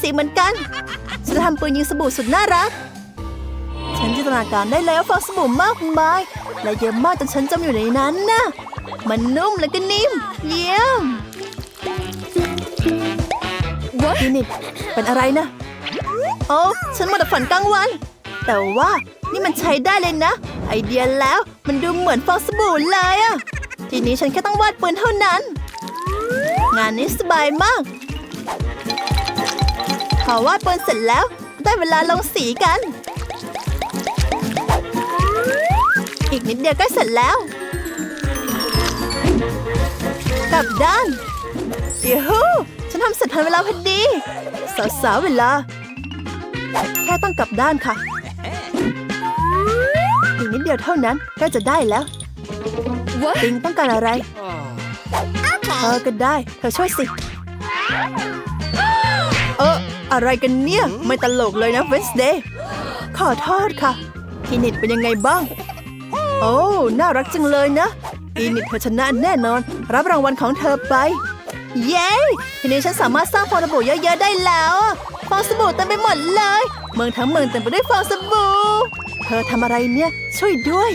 สีเหมือนกัน ฉันจะทำปืนยิงสบู่สุดน่ารัก ฉันจินตนาการได้แล้วฟองสบู่มากมาย และเยอะมากจนฉันจมอยู่ในนั้นนะมันนุ่มและก็นิ่ม เยี่ยม What? ฟินิชเป็นอะไรนะ โอ้ฉันมาแต่ฝันกลางวัน แต่ว่านี่มันใช้ได้เลยนะ ไอเดียแล้วมันดูเหมือนฟองสบู่เลยอะทีนี้ฉันแค่ต้องวาดปืนเท่านั้น งานนี้สบายมากพ อวาดปืนเสร็จแล้ว ได้เวลาลงสีกัน อีกนิดเดียวก็เสร็จแล้วกลับด้านยูฮูฉันทำเสร็จทันเวลาพอดีสาวๆเวลา แค่ต้องกลับด้านค่ะ อีกนิดเดียวเท่านั้นก็จะได้แล้ว What? ปิงต้องการอะไร เออก็ได้ เธอช่วยสิเอ ออะไรกันเนี่ย ไม่ตลกเลยนะเวนสเดย์ขอโทษค่ะพีนิดเป็นยังไงบ้าง โอ้ น่ารักจังเลยนะพีนิดเธอชนะแน่นอน รับรางวัลของเธอไป เย้ ทีนี้ฉันสามารถสร้างฟองสบู่เยอะๆได้แล้วอะฟองสบู่เต็มไปหมดเลย เมืองทั้งเมืองเต็มไปด้วยฟองสบู่ เธอทำอะไรเนี่ย ช่วยด้วย